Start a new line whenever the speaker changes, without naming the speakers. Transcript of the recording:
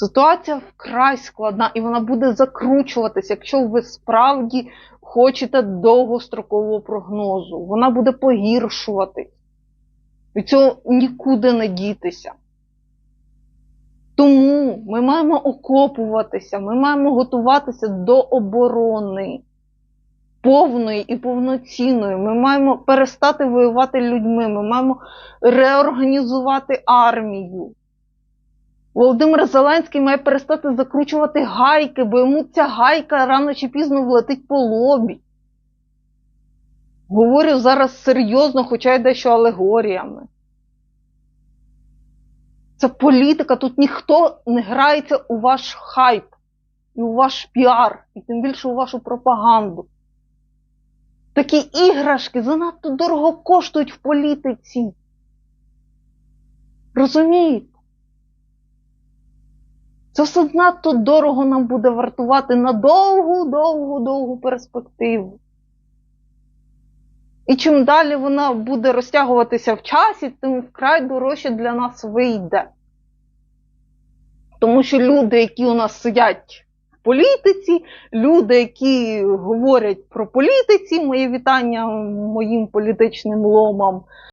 Ситуація вкрай складна і вона буде закручуватися, якщо ви справді хочете довгострокового прогнозу. Вона буде погіршуватись. Від цього нікуди не дітися. Тому ми маємо окопуватися, ми маємо готуватися до оборони повної і повноцінної. Ми маємо перестати воювати людьми, ми маємо реорганізувати армію. Володимир Зеленський має перестати закручувати гайки, бо йому ця гайка рано чи пізно влетить по лобі. Говорю зараз серйозно, хоча й дещо алегоріями. Це політика, тут ніхто не грається у ваш хайп і у ваш піар, і тим більше у вашу пропаганду. Такі іграшки занадто дорого коштують в політиці. Розумієте? Це все надто дорого нам буде вартувати на довгу, довгу, довгу перспективу. І чим далі вона буде розтягуватися в часі, тим вкрай дорожче для нас вийде. Тому що люди, які у нас сидять в політиці, люди, які говорять про політиці, моє вітання моїм політичним ломам,